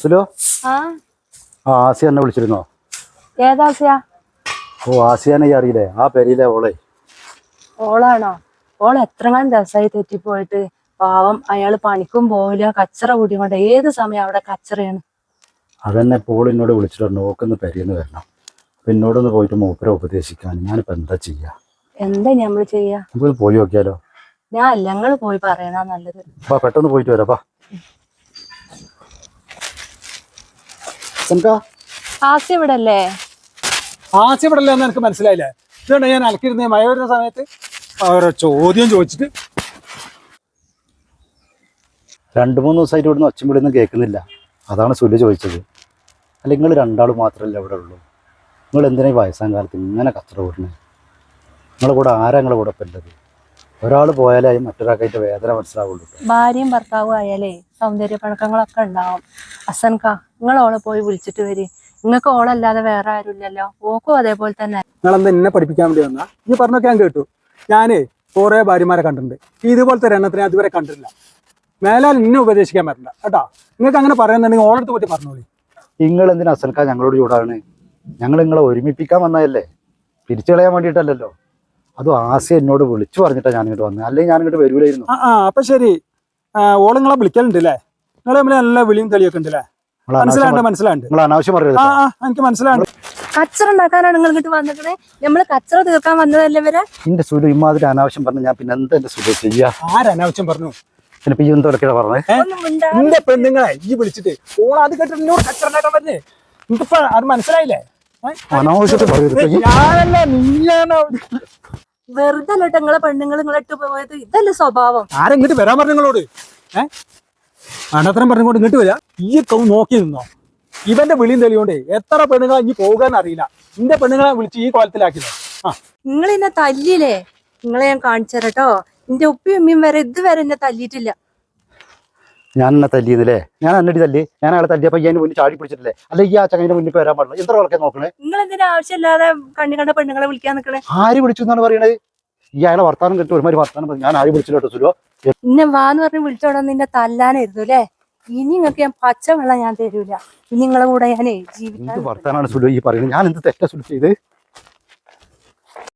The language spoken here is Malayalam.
സുലോ ആ. ആസിയ എന്നെ വിളിച്ചിരുന്നോ? ഏതാസിയ ഓ ആസിയാനെ അറിയില്ലേ? ആ പെരിയിലെ ഓളെ. ഓളാണോ? ഓൾ എത്രങ്ങാനും ദിവസമായി തെറ്റിപ്പോയിട്ട്. പാവം അയാൾ പണിക്കും പോവില്ല. കച്ചറ കൂടിക്കൊണ്ട് ഏത് സമയം അവിടെ കച്ചറയാണ്? അതന്നെ പോളിനോട് എന്നോട് വിളിച്ചിട്ട് പറഞ്ഞു ഓക്കൊന്ന് പെരിയെന്ന് വരണം. പിന്നോടൊന്ന് പോയിട്ട് മൂപ്പരെ ഉപദേശിക്കാൻ. ഞാനിപ്പോ എന്താ ചെയ്യാ? എന്താ നമ്മൾ ചെയ്യാ? നമുക്കൊന്ന് പോയി നോക്കിയാലോ? ഞാൻ ഞങ്ങൾ പോയി പറയണ നല്ലത്. പെട്ടെന്ന് പോയിട്ട് വരാപ്പാ ആസി ഇവിടെ അല്ലേ ആശയം ഇവിടെ എന്ന് എനിക്ക് മനസ്സിലായില്ലേ. ഇതുകൊണ്ട് ഞാൻ അലക്കിരുന്ന മഴ വരുന്ന സമയത്ത്. ഓരോ ചോദ്യം ചോദിച്ചിട്ട് രണ്ട് മൂന്ന് ദിവസമായിട്ട് ഇവിടുന്ന് ഒച്ചയും വിളിയൊന്നും കേൾക്കുന്നില്ല. അതാണ് സുലു ചോദിച്ചത്. അല്ല നിങ്ങൾ രണ്ടാളും മാത്രമല്ല ഇവിടെ ഉള്ളൂ? നിങ്ങൾ എന്തിനാ ഈ വയസ്സാം കാലത്ത് ഇങ്ങനെ കച്ചറ കൂടണേ നിങ്ങളെ കൂടെ ആരാ നിങ്ങളെ കൂടെ ഇപ്പം ഉള്ളത് ഒരാൾ പോയാലേ മറ്റൊരാൾക്കായിട്ട് വേദന മനസ്സിലാവുള്ളൂ ഭാര്യയും ഭർത്താവും ആയാലേ സൗന്ദര്യ പഴക്കങ്ങളൊക്കെ ഉണ്ടാവും. അസൻക നിങ്ങൾ ഓളെ പോയി വിളിച്ചിട്ട് വരി. നിങ്ങൾക്ക് ഓളല്ലാതെ വേറെ ആരുമില്ലല്ലോ. ഓക്കും അതേപോലെ തന്നെ. നിങ്ങൾ എന്താ എന്നെ പഠിപ്പിക്കാൻ വേണ്ടി വന്നാ? ഈ പറഞ്ഞൊക്കെ ഞാൻ കേട്ടു. ഞാനേ കുറേ ഭാര്യമാരെ കണ്ടിട്ടുണ്ട്. ഇതുപോലത്തെ ഒരു എണ്ണത്തിനെ അതുവരെ കണ്ടിട്ടില്ല. മേലാൽ ഇന്നെ ഉപദേശിക്കാൻ പറ്റില്ല കേട്ടോ? നിങ്ങൾക്ക് അങ്ങനെ പറയുന്നുണ്ടെങ്കിൽ ഓളടുത്ത് പറ്റി പറഞ്ഞോളി. നിങ്ങൾ എന്തിനാ അസൽക്ക ഞങ്ങളോട് ചൂടാണ് ഞങ്ങൾ നിങ്ങളെ ഒരുമിപ്പിക്കാൻ വന്നതല്ലേ? തിരിച്ചു കളയാൻ വേണ്ടിയിട്ടല്ലല്ലോ. അതും ആസിയ എന്നോട് വിളിച്ചു പറഞ്ഞിട്ടാണ് ഞാൻ ഇങ്ങോട്ട് വന്നത് അല്ലെങ്കിൽ ഞാൻ ഇങ്ങോട്ട് വരൂലായിരുന്നു. ആ ആ അപ്പൊ ശരി. ഓളങ്ങളെ ഓൾ വിളിക്കലുണ്ട് അല്ലേ നിങ്ങൾ തമ്മിൽ നല്ല വിളിയും തെളിയൊക്കെ ഉണ്ട് അല്ലേ നിങ്ങൾ അനാവശ്യം മനസ്സിലാണ്ട് മനസ്സിലാണ്ട് നിങ്ങൾ അനാവശ്യം പറയരുത് ആ ആ എനിക്ക് മനസ്സിലാണ്ട് കച്ചറ ഉണ്ടാക്കാനാണ് നിങ്ങൾ ഇങ്ങോട്ട് വന്നിട്ട് നമ്മൾ കച്ചറ തീർക്കാൻ വന്നതല്ലേ വരെ എന്റെ സുലു ഇമാതിരി അനാവശ്യം പറഞ്ഞ ഞാൻ പിന്നെ എന്താ എന്റെ സുലു ചെയ്യാ? ആരനാവശ്യം പറഞ്ഞു? പിന്നെ ഈ എന്തൊക്കെയാണ് പറഞ്ഞത് ഒന്നും മിണ്ടാ- എന്റെ പെണ്ണുങ്ങളെ ഈ വിളിച്ചിട്ട് ഓൾ അത് കേട്ടിട്ട് എന്നോട് കച്ചറണ്ടാക്കാൻ പറഞ്ഞേ എനിക്കിപ്പോ അത് മനസ്സിലായില്ലേ? ഏ? അനാവശ്യത്തിൽ പറയരുത് ഈ ഞാനല്ല നീയാണ്? വെറുതെ അല്ലട്ടോ നിങ്ങളെ പെണ്ണുങ്ങൾ നിങ്ങളിട്ട് പോയത്. ഇതല്ലേ സ്വഭാവം. ആരെങ്കിലും വരാൻ പറഞ്ഞു നിങ്ങളോട് ഏഹ് പറഞ്ഞുകൊണ്ട് ഇങ്ങോട്ട് വരാ? ഈ കൗ നോക്കി നിന്നോ. ഇവന്റെ വിളിയും തെളിയോണ്ട് എത്ര പെണ്ണുങ്ങളെ ഇനി പോകാൻ അറിയില്ല. ഇന്റെ പെണ്ണുങ്ങളെ വിളിച്ച് ഈ കോലത്തിലാക്കി ആ. നിങ്ങൾ എന്നെ തല്ലിയില്ലേ? നിങ്ങളെ ഞാൻ കാണിച്ചു തരട്ടോ എന്റെ ഉപ്പയും ഉമ്മയും വരെ ഇതുവരെ എന്നെ തല്ലിയിട്ടില്ല. ഞാൻ എന്നെ തല്ലിയെന്നില്ലേ ഞാൻ എന്നടി തല്ലി. ഞാൻ അയാളെ തല്ലിയപ്പോ അതിന് മുന്നിൽ ചാടി പിടിച്ചിട്ടില്ലേ? അല്ലെ ഈ ആ ചങ്ങനെ മുന്നിൽ വരാൻ പാടില്ല. എത്ര ആൾക്കെ നോക്കണേ? നിങ്ങൾ എന്തിനാ ആവശ്യമില്ലാതെ കണ്ണി കണ്ട പെണ്ണുങ്ങളെ വിളിക്കാൻ നിൽക്കണേ ആര് വിളിച്ചു എന്നാണ് പറയണത്? ഈ അയാളെ വർത്താനം കിട്ടും ഒരുമാതിരി വർത്താനം ഞാൻ ആര് വിളിച്ചില്ലോ സുരോ? സുലോ ഇന്നെ വാന്ന് പറഞ്ഞ് വിളിച്ചോടാ നിന്നെ തല്ലാനായിരുന്നു അല്ലേ? ഇനി നിങ്ങൾക്ക് ഞാൻ പച്ചവെള്ളം ഞാൻ തരൂല. ഇനി നിങ്ങളെ കൂടെ ഞാനേ ജീവിക്കാൻ വർത്താനാണ് സുലു ഈ പറയുന്നത്? ഞാൻ എന്ത് തെറ്റാ സുലു ചെയ്ത്